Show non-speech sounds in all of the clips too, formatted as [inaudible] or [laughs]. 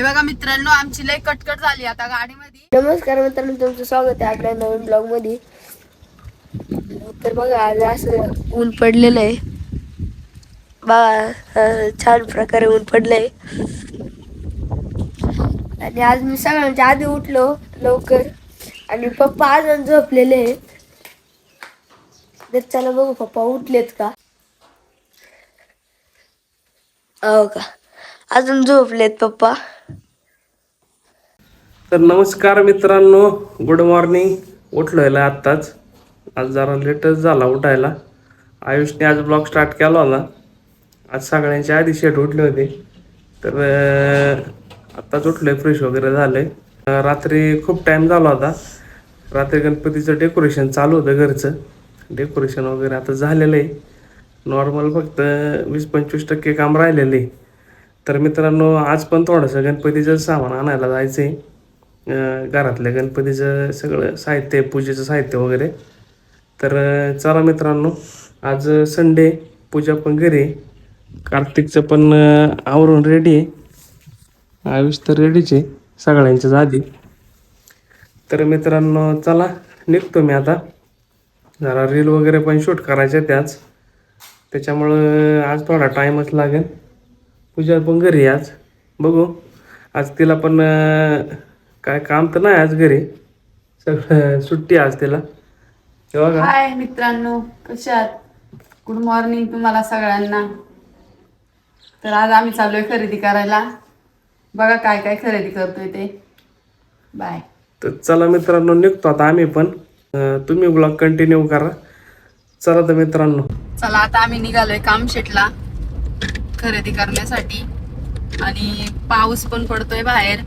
हे बघा मित्रांनो आमची लय कटकट झाली आता गाडीमध्ये. नमस्कार मित्रांनो तुमचं स्वागत आहे आपल्या नवीन ब्लॉगमध्ये तर बघा आज असं ऊन पडलेलं आहे. बघा छान प्रकारे ऊन पडलंय. आणि आज मी सगळ्यांच्या आधी उठलो लवकर. आणि पप्पा अजून झोपलेले आहेत. तर चला बघू पप्पा उठलेत का? हो का? अजून झोपलेत पप्पा. तर नमस्कार मित्रांनो गुड मॉर्निंग उठलोयला आत्ताच. आज जरा लेटच झाला उठायला. आयुषने आज ब्लॉग स्टार्ट केला होता. आज सगळ्यांच्या आधी शेट उठले होते. तर आत्ताच उठलोय फ्रेश वगैरे झालंय. रात्री खूप टाईम झाला होता. रात्री गणपतीचं डेकोरेशन चालू होतं घरचं. डेकोरेशन वगैरे आता झालेलं आहे. नॉर्मल फक्त वीस पंचवीस टक्के काम राहिलेलं आहे. तर मित्रांनो आज पण थोडंसं गणपतीचं सामान आणायला जायचं आहे घरातल्या गणपतीचं सगळं साहित्य पूजेचं साहित्य वगैरे. तर चला मित्रांनो आज संडे पूजा पण घरी. आहे. कार्तिकचं पण आवरून रेडी आहे. आयुष तर रेडीच आहे सगळ्यांच्याच आधी. तर मित्रांनो चला निघतो मी आता. जरा रील वगैरे पण शूट करायचे त्याच त्याच्यामुळं आज थोडा टाईमच लागेल. पूजा पण घरी आहे आज. बघू. आज तिला पण काय काम तर नाही आज घरी. सगळं सुट्टी आज तिला. बघा. हाय मित्रांनो कशात गुड मॉर्निंग तुम्हाला सगळ्यांना. तर आज आम्ही चाललोय खरेदी करायला. बघा काय काय खरेदी करतोय ते. बाय तर चला मित्रांनो निघतो आता आम्ही पण. अं, तुम्ही ब्लॉग कंटिन्यू करा. चला तर मित्रांनो. चला आता आम्ही निघालोय कामशेटला खरेदी करण्यासाठी. आणि पाऊस पण पडतोय बाहेर.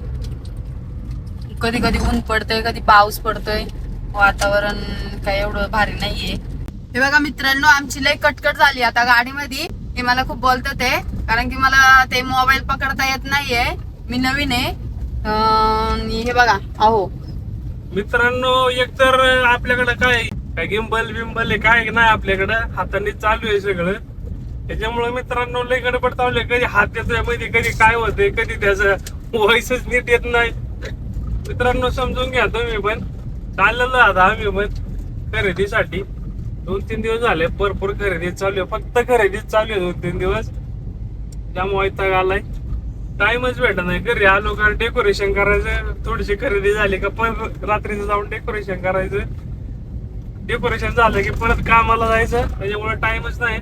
कधी कधी ऊन पडतंय कधी पाऊस पडतोय. वातावरण काय एवढं भारी नाहीये. हे बघा मित्रांनो आमची लय कटकट झाली आता गाडीमध्ये. हे मला खूप बोलतात ते कारण की मला ते मोबाईल पकडता येत नाहीये. मी नवीन आहे. आणि हे बघा अहो. मित्रांनो एकतर आपल्याकडं काय काय गिंबल बिंबल आहे काय नाही आपल्याकडं. हाताने चालू आहे सगळं. त्याच्यामुळे मित्रांनो लय गडबड चालू कधी हात येतोयमध्ये कधी काय होतंय कधी त्याचं व्हॉइसच नीट येत नाही. मित्रांनो समजून घ्या तुम्ही पण. चाललेलो आता आम्ही पण खरेदीसाठी. दोन तीन दिवस झाले भरपूर खरेदी चालू आहे. फक्त खरेदीच चालू आहे दोन तीन दिवस. त्यामुळे तग आलाय. टाइमच भेटत नाही. घरी आलो का डेकोरेशन करायचं? थोडीशी खरेदी झाली का परत रात्रीचं जाऊन डेकोरेशन करायचं? डेकोरेशन झालं की परत कामाला जायचं. त्याच्यामुळे टाइमच नाही.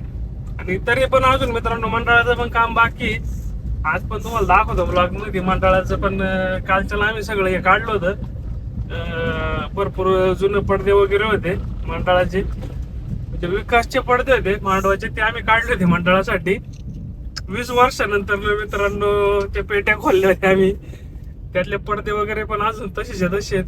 आणि तरी पण अजून मित्रांनो मंडळाचं पण काम बाकी आहे. आज पण तुम्हाला दाखवतो ब्लॉगमध्ये मंडळाचं पण कालच्याला आम्ही सगळं हे काढलं होतं. भरपूर जुने पडदे वगैरे होते मंडळाचे म्हणजे विकासचे पडदे होते मांडवाचे ते आम्ही काढले होते मंडळासाठी वीस वर्षानंतर मित्रांनो त्या पेट्या खोलल्या होत्या आम्ही. त्यातले पडदे वगैरे पण अजून तसेच आहेत तसे आहेत.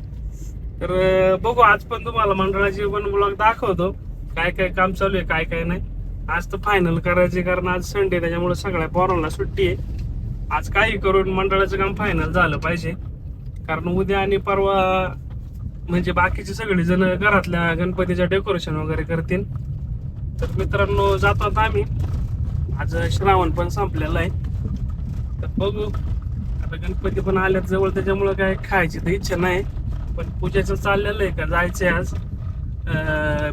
तर बघू आज पण तुम्हाला मंडळाची पण ब्लॉग दाखवतो. काय काय काम चालू आहे काय काय नाही. आज तर फायनल करायचे कारण आज संडे त्याच्यामुळे सगळ्या पोरांना सुट्टी आहे. आज काही करून मंडळाचं काम फायनल झालं पाहिजे. कारण उद्या आणि परवा म्हणजे बाकीचे सगळे जण घरातल्या गणपतीच्या डेकोरेशन वगैरे करतील. तर मित्रांनो जातात आम्ही. आज श्रावण पण संपलेला आहे. तर बघू. आता गणपती पण आल्यात जवळ त्याच्यामुळं काय खायची तर इच्छा नाही. पण पूजेचं चाललेलं आहे का? जायचंय आज.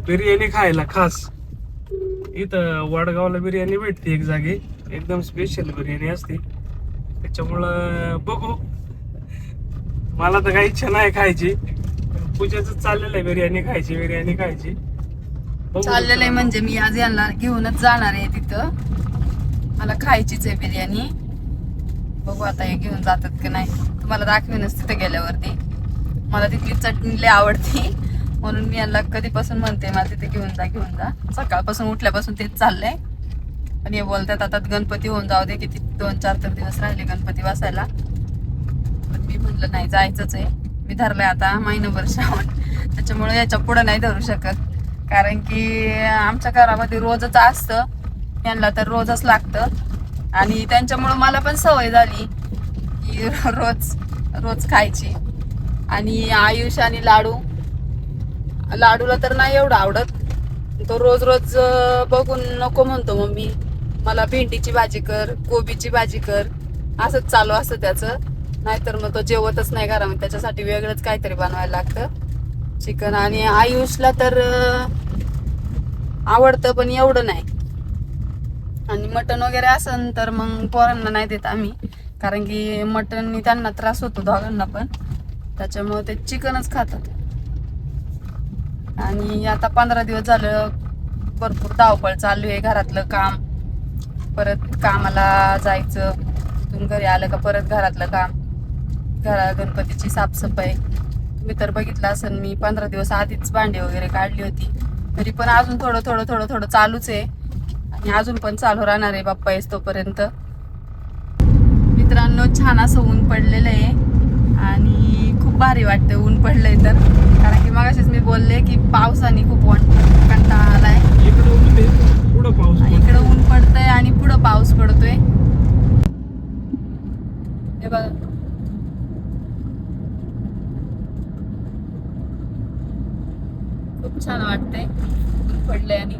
बिर्याणी खायला खास. इथं वडगावला बिर्याणी भेटते एक जागी. एकदम स्पेशल बिर्याणी असते. त्याच्यामुळं बघू. मला तर काही इच्छा नाही खायची. पूजेच चाललेलं आहे बिर्याणी खायची बिर्याणी खायची. चाललेलं आहे म्हणजे मी आज यांना घेऊनच जाणार आहे तिथं. मला खायचीच आहे बिर्याणी. बघू आता हे घेऊन जातात की नाही. तुम्हाला दाखवेनच तिथं गेल्यावरती. मला तिथली चटणी लय आवडते. म्हणून मी यांना कधीपासून म्हणते मला तिथे घेऊन जा घेऊन जा. सकाळपासून उठल्यापासून तेच चाललंय. आणि हे बोलतात आता गणपती होऊन जाऊ दे किती दोन चार तर दिवस राहिले गणपती बसायला. पण मी म्हटलं नाही जायचंच आहे. मी धरलंय आता महिनाभर श्रावण. त्याच्यामुळे याच्या पुढं नाही धरू शकत. कारण की आमच्या घरामध्ये रोजच असतं. यांना तर रोजच लागतं. आणि त्यांच्यामुळं मला पण सवय झाली की रोज रोज खायची. आणि आयुष आणि लाडू. लाडूला तर नाही एवढं आवडत. तो रोज रोज बघून नको म्हणतो मम्मी. मला भेंडीची भाजी कर कोबीची भाजी कर. असंच चालू असतं त्याचं. नाहीतर मग तो जेवतच नाही घरामध्ये. त्याच्यासाठी वेगळंच काहीतरी बनवायला लागतं. चिकन आणि आयुषला तर आवडतं पण एवढं नाही. आणि मटण वगैरे असन तर मग पोरांना नाही देत आम्ही. कारण की मटणनी त्यांना त्रास होतो दोघांना पण. त्याच्यामुळे ते चिकनच खातात. आणि आता पंधरा दिवस झालं भरपूर धावपळ चालू आहे घरातलं काम. परत कामाला जायचं तिथून घरी आलं का परत घरातलं काम घरा गणपतीची साफसफाई. तुम्ही तर बघितलं असेल मी पंधरा दिवस आधीच भांडी वगैरे काढली होती. तरी पण अजून थोडं थोडं थोडं थोडं चालूच आहे. आणि अजून पण चालू राहणार आहे बाप्पा येस तोपर्यंत मित्रांनो छान असं ऊन पडलेलं आहे. आणि खूप भारी वाटतं ऊन पडलंय तर. कारण की मगाशीच मी बोलले की पावसाने खूप वन कंटाळा आलाय. आहे, पुढं पाऊस. इकडं ऊन पडतंय आणि पुढं पाऊस पडतोय. हे बघा. खूप छान वाटतंय. ऊन पडलंय आणि.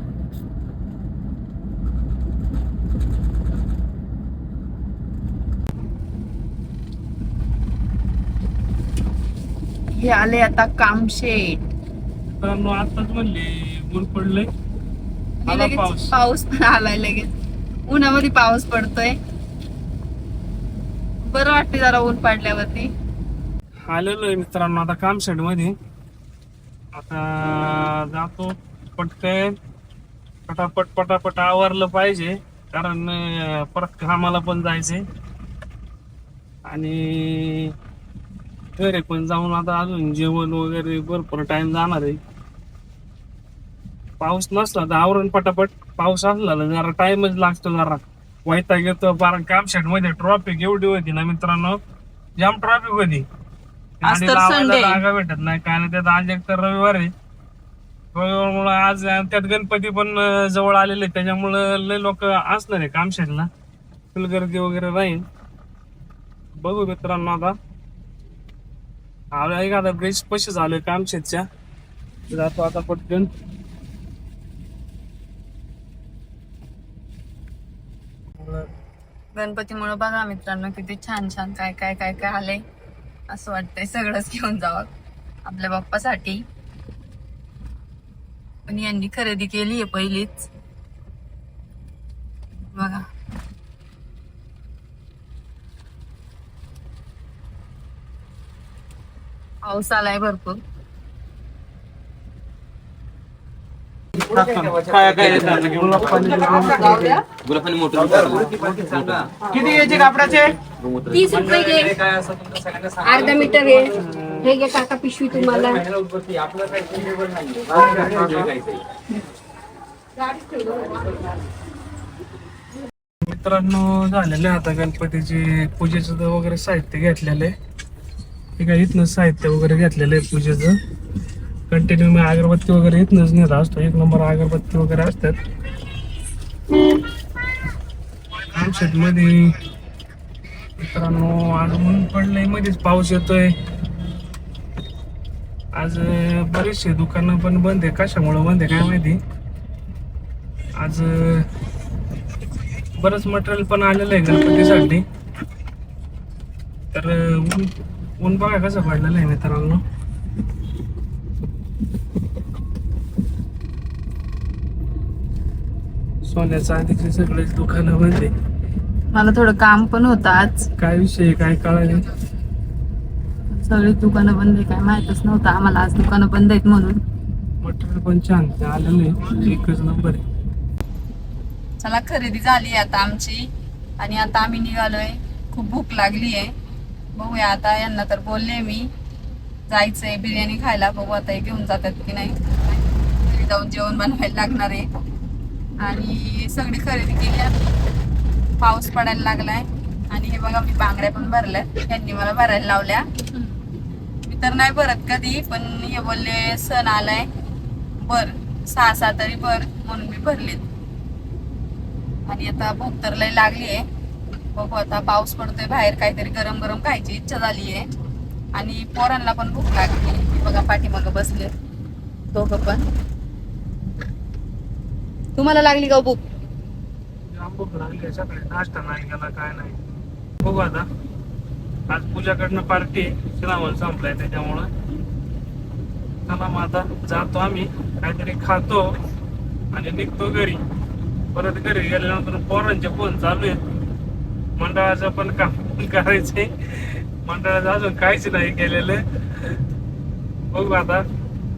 हे आले आता कामशेट मित्रांनो आताच म्हणले ऊन पडलंय. लगेच पाऊस. पण आलाय लगेच. उन्हामध्ये पाऊस पडतोय. बरं वाटते जरा ऊन पडल्यावरती. आलेलो आहे मित्रांनो आता काम शेडमध्ये. आता जातो पटकन. पटापट पटापट आवरलं पाहिजे कारण परत कामाला पण जायचंय. आणि घरी पण जाऊन आता अजून जेवण वगैरे भरपूर टाइम जाणार आहे. पाऊस नसला तर आवरण पटापट. पाऊस असला ना जरा टाइमच लागतो जरा. वैताग येतो कारण काम शेडमध्ये ट्रॉफिक एवढी होती ना मित्रांनो. जाम ट्रॉफिक होती. आज गाडी तर लावायला Sunday. जागा भेटत नाही. काय नाही त्यात आज एक तर रविवार आहे. रविवारमुळं आज त्यात गणपती पण अं, जवळ आलेले आहेत. त्याच्यामुळं लय लोक असणार आहे कामशेतला फुल गर्दी वगैरे राहील. बघू मित्रांनो आता. आलोय का आता ब्रिज पशी झालोय कामशेतच्या जातो आता पटकन. गणपतीमुळे बघा मित्रांनो किती छान छान काय काय काय काय आलंय. असं वाटतंय सगळंच घेऊन जावं. आपल्या बाप्पासाठी. पण यांनी खरेदी केली आहे पहिलीच. बघा. पाऊस आलाय भरपूर. गुलाबाने मोटर किती कापडाचे? तीस रुपये घे. अर्धा मीटर आहे. हे घे काका पिशवी तुम्हाला. मित्रांनो झालेले आता गणपतीचे पूजेचं वगैरे साहित्य घेतलेलं आहे. हे काय इथनं साहित्य वगैरे घेतलेलं आहे पूजेचं. कंटिन्यू मी अगरबत्ती वगैरे इथनंच नेत असतो. एक नंबर अगरबत्ती वगैरे असतात. आमच्यात मध्ये मित्रांनो आज ऊन पडलंय मध्येच पाऊस येतोय. आज बरेचसे दुकानं पण बंद आहे कशामुळं बंद आहे काय माहिती? आज बरंच मटेरियल पण आलेलं आहे गणपतीसाठी. तर ऊन ऊन बघा कसं पडलेलं आहे मित्रांनो. सोन्याचं आधीचे सगळेच दुकानं बंद आहे मला थोडं काम पण होतं आज. काय विषय आहे, काय कळाले? सगळी दुकानं बंद आहे काय माहितच नव्हतं. आम्हाला आज दुकानं बंद आहेत म्हणून. मटेरियल पण छान ते आलेलं आहे एकच नंबर आहे. चला खरेदी झाली आता आमची. आणि आता आम्ही निघालोय. खूप भूक लागली आहे. बघूया आता यांना तर बोलले मी. जायचंय बिर्याणी खायला. बघू आता हे घेऊन जातात की नाही. घरी जाऊन जेवण बनवायला लागणार आहे. आणि सगळी खरेदी केली. आम्ही पाऊस पडायला लागलाय. आणि हे बघा मी बांगड्या पण भरल्या त्यांनी मला भरायला लावल्या. मी तर नाही भरत कधी पण हे बोलले सण आलाय. बर सहा सहा तरी भर. म्हणून मी भरलेत. आणि आता भूक तर लय लागली आहे. बघू आता पाऊस पडतोय बाहेर काहीतरी गरम गरम खायची इच्छा झाली आहे. आणि पोरांना पण भूक लागली बघा पाठीमागं बसले. दोघं पण. तुम्हाला लागली का भूक? सकाळी नाश्ता नाही गेला काय नाही. बघू आता. आज पूजाकडनं पार्टी श्रावण संपलाय त्याच्यामुळं. चला मग आता जातो आम्ही. काहीतरी खातो आणि निघतो घरी. परत घरी गेल्यानंतर पोरांचे फोन चालू आहेत. मंडळाचं पण काम [laughs] करायचंय. मंडळाचं अजून काहीच नाही केलेलं. बघू आता.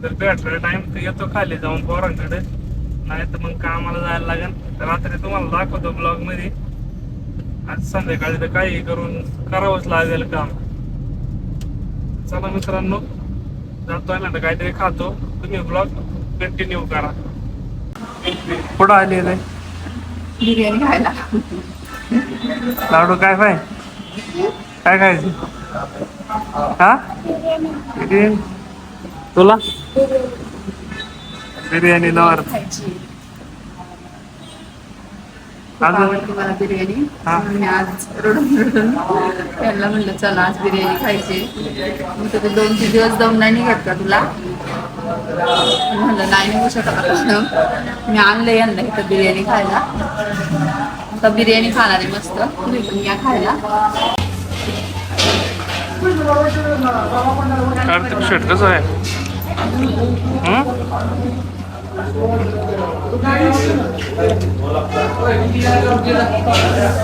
जर भेटलं टाइम तर येतो खाली जाऊन पोरांकडे. नाही तर मग कामाला जायला लागेल. रात्री तुम्हाला दाखवतो ब्लॉगमध्ये. आज संध्याकाळी तर काही करून करावंच लागेल काम. चला मित्रांनो जातोय ना तर काहीतरी खातो. तुम्ही ब्लॉग कंटिन्यू करा. पुढं आले रे? बिर्याणी खायला. लाडू काय पाय काय खायचं? हा? तुला? बिर्याणी लवर खायची खूप अजून? आवडते मला बिर्याणी. मी आज रडून रडून त्यांना म्हणलं चला आज बिर्याणी खायची मग ते दोन तीन दिवस दम नाही निघत का तुला म्हणलं नाही निघू शकत. मी आणलं यांना इथं बिर्याणी खायला आता बिर्याणी खाणार आहे मस्त तुम्ही पण या खायला कार्तिक शर्ट कसं आहे?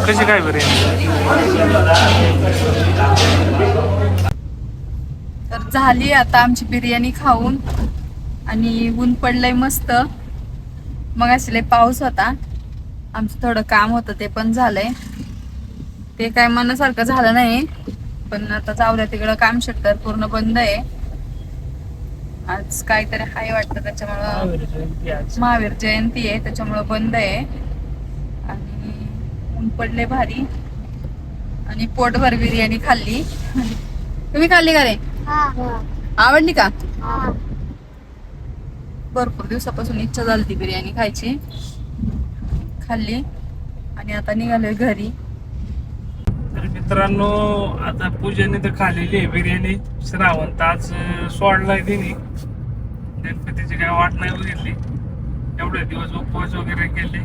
कशी काय बिर्याणी तर झाली आता आमची बिर्याणी खाऊन आणि ऊन पडलंय मस्त. मग लय पाऊस होता. आमचं थोडं काम होतं ते पण झालंय. ते काय मनासारखं झालं नाही पण आता जाऊद्या तिकडं काम शेटर पूर्ण बंद आहे. आज काहीतरी हाय वाटतं त्याच्यामुळं महावीर जयंती आहे त्याच्यामुळं बंद आहे. आणि ऊन पडले भारी. आणि पोटभर बिर्याणी खाल्ली. तुम्ही खाल्ली का रे? आवडली का? भरपूर दिवसापासून इच्छा झाली ती बिर्याणी खायची. खाल्ली. आणि आता निघालोय घरी. तर मित्रांनो आता पूजेने तर खाल्लेली आहे बिर्याणी. श्रावण तर आज अं, सोडलाय तिने. गणपतीची काय वाट नाही बघितली. एवढे दिवस उपवास वगैरे केले.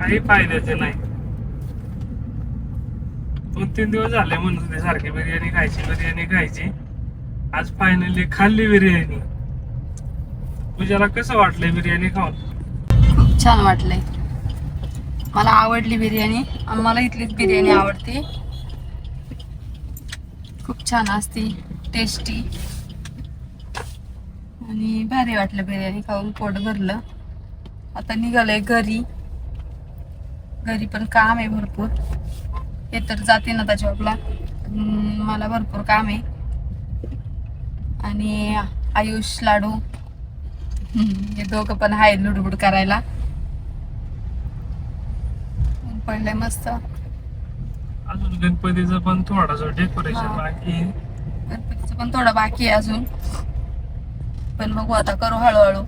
काही फायद्याचे नाही. दोन तीन दिवस झाले म्हणून होते सारखी बिर्याणी खायची बिर्याणी खायची. आज फायनली खाल्ली बिर्याणी. पूजाला कसं वाटलंय बिर्याणी खाऊन? खूप छान वाटलंय. मला आवडली बिर्याणी आणि मला इथलीच बिर्याणी आवडते. खूप छान असती टेस्टी आणि भारी वाटलं बिर्याणी खाऊन पोट भरलं. आता निघालंय घरी. घरी पण काम आहे भरपूर. हे तर जाते ना त्या जॉबला मला भरपूर काम आहे. आणि आयुष लाडू. हे दोघं पण आहेत लुडबुड करायला. पडलंय मस्त. अजून गणपतीचं पण थोडंसं डेकोरेशन हा. बाकी आहे. गणपतीचं पण थोडं बाकी आहे अजून. पण बघू आता करू हळूहळू.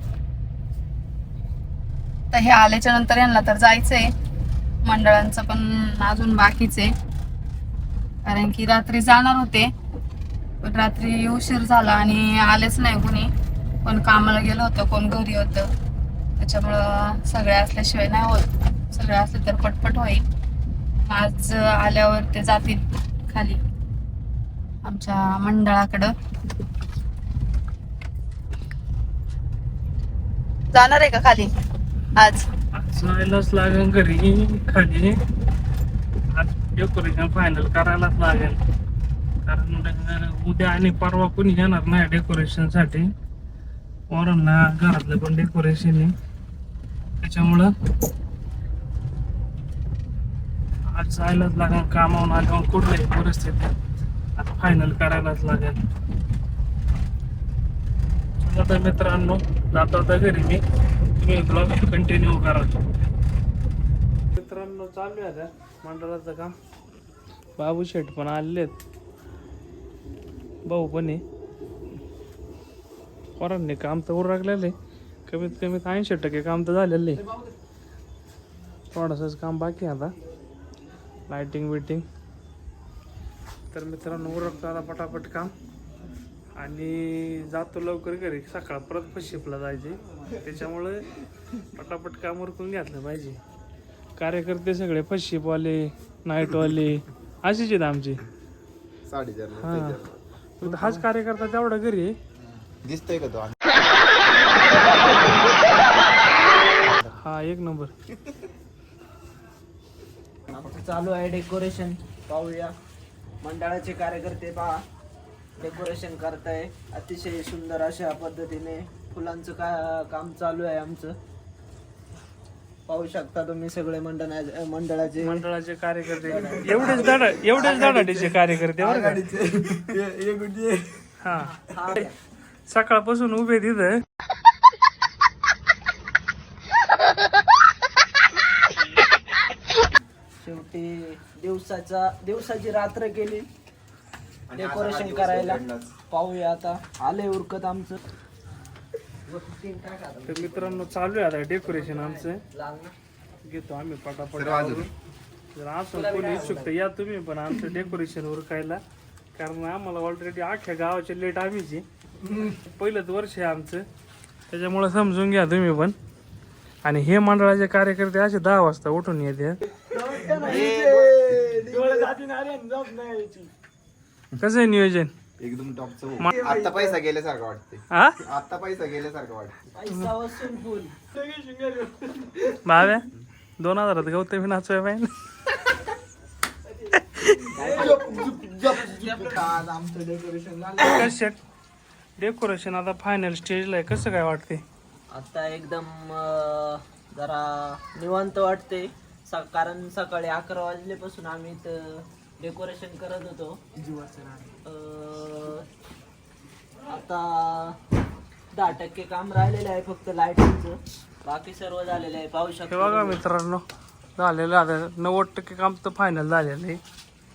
तर हे आल्याच्यानंतर यांना तर जायचंय. मंडळांचं पण अजून बाकीच. आहे कारण की रात्री जाणार होते. पण रात्री उशीर झाला आणि आलेच नाही कुणी. कोण कामाला गेलं होतं कोण घरी होतं. त्याच्यामुळं सगळे असल्याशिवाय नाही होत. सगळे असले तर पटपट होईल. आज आल्यावर ते जातील खाली. आमच्या मंडळाकडं. जाणार आहे का खाली? आज. आज जायलाच लागेल घरी खाली. आज डेकोरेशन फायनल करायलाच लागेल. कारण उद्या आणि परवा कोणी येणार नाही डेकोरेशनसाठी. पोरांना घरातलं पण डेकोरेशन आहे. त्याच्यामुळं आज जायलाच लागेल कामावून आल्यावर कुठल्याही परिस्थिती आता फायनल करायलाच लागेल. चला तर मित्रांनो जाता होता घरी मी. तुम्ही ब्लॉग कंटिन्यू करा. मित्रांनो चालू आहे आता मंडळाचं काम. बाबू शेठ पण आलेले आहेत. भाऊ पण आहे. पोरांनी काम तर उरकलेलं. आहे कमीत कमीत ऐंशी टक्के काम तर झालेलं आहे. थोडंसंच काम बाकी आहे आता. लाइटिंग बिटिंग तर मित्रांनो उरकतो आता पटापट काम. आणि जातो लवकर घरी. सकाळ परत फशिपला जायचे. त्याच्यामुळे पटापट काम उरकून घेतलं पाहिजे. कार्यकर्ते सगळे फशिपवाले नाईटवाले असेच आहेत आमचे. हा. हाच कार्यकर्ता तेवढा घरी आहे. दिसतोय का तो? हा एक नंबर. चालू आहे डेकोरेशन पाहूया. मंडळाचे कार्यकर्ते पहा. डेकोरेशन करताय. अतिशय सुंदर अशा पद्धतीने फुलांचं का काम चालू आहे आमचं. पाहू शकता तुम्ही सगळे मंडळ मंडळाचे मंडळाचे कार्यकर्ते. एवढेच दाडा एवढेच दाडाडीचे कार्यकर्ते बरं का? हा. सकाळपासून उभे तिथं. दिवसाचा दिवसाची रात्र केली. डेकोरेशन करायला. पाहूया आता. आले उरकत आमचं. तर मित्रांनो चालू आहे आता डेकोरेशन आमचं. घेतो आम्ही पटापट. जर असं कोणी इच्छुक तर या तुम्ही पण आमचं डेकोरेशन उरकायला. कारण आम्हाला ऑलरेडी अख्ख्या गावाचे लेट आम्हीच आहे. पहिलंच वर्ष आहे आमचं. त्याच्यामुळे समजून घ्या तुम्ही पण. आणि हे मंडळाचे कार्यकर्ते असे दहा वाजता उठून येते कसं आहे नियोजन? एकदम टॉपचं आता पैसा गेल्यासारखं वाटते हा आता पैसा गेल्यासारखं वाटते पैसा वसूल फुल भाव्या दोन हजारात गौतमी नाचवाय पाहिजे आज आमचं डेकोरेशन झालं. कसे डेकोरेशन आता फायनल स्टेजला आहे. कसं काय वाटते आता एकदम अं, जरा निवांत वाटते स- कारण सकाळी अकरा वाजल्यापासून आम्ही इथं डेकोरेशन करत होतो. अं, आता दहा टक्के काम राहिलेलं आहे फक्त लाईटिंगचं बाकी सर्व झालेलं आहे. पाहू हे बघा शकतो मित्रांनो झालेलं आता नव्वद टक्के काम तर फायनल झालेलं आहे.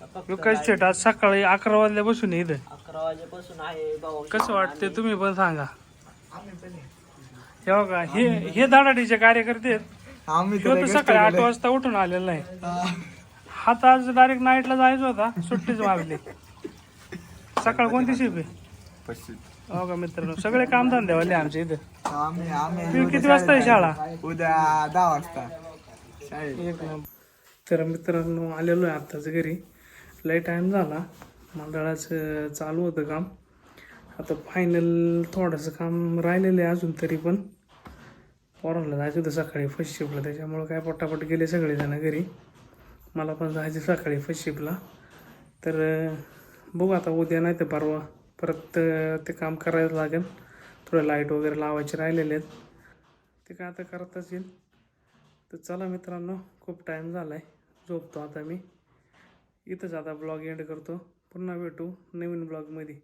फक्त विकास शेट आज सकाळी अकरा वाजल्यापासून आहे इथं. अकरा वाजेपासून आहे भाऊ. कसं वाटते तुम्ही पण सांगा. हे बघा हे हे दाडाडीचे कार्यकर्ते आहेत. ह्यो तर सकाळी आठ वाजता उठून आलेला आहे हा. तर आज डायरेक्ट नाईटला जायचं होता सुट्टीच मागली. सकाळ कोणती शिप आहे हो का मित्रांनो सगळे काम धंदेवाले आमच्या इथं तुम्ही किती वाजता आहे शाळा? उद्या दहा वाजता. एक नंबर. तर मित्रांनो आलेलो आहे आत्ताच घरी. लय टाईम झाला. मंडळाचं चालू होतं काम. आता फायनल थोडंसं काम राहिलेलं आहे अजून तरी पण. पोरांना जायचं होतं सकाळी फर्स्ट शिपला त्याच्यामुळं काय पटापट गेले सगळेजण घरी. मला पण जायचं सकाळी फर्स्ट शिपला तर बघू आता उद्या नाही तर परवा. परत ते काम करायला लागेल. थोडं लाइट वगैरे लावायचे राहिलेले आहेत. ते काय आता करताच येईल. तर चला मित्रांनो खूप टाईम झाला आहे झोपतो आता मी. इथंच आता ब्लॉग एंड करतो. पुन्हा भेटू नवीन ब्लॉगमध्ये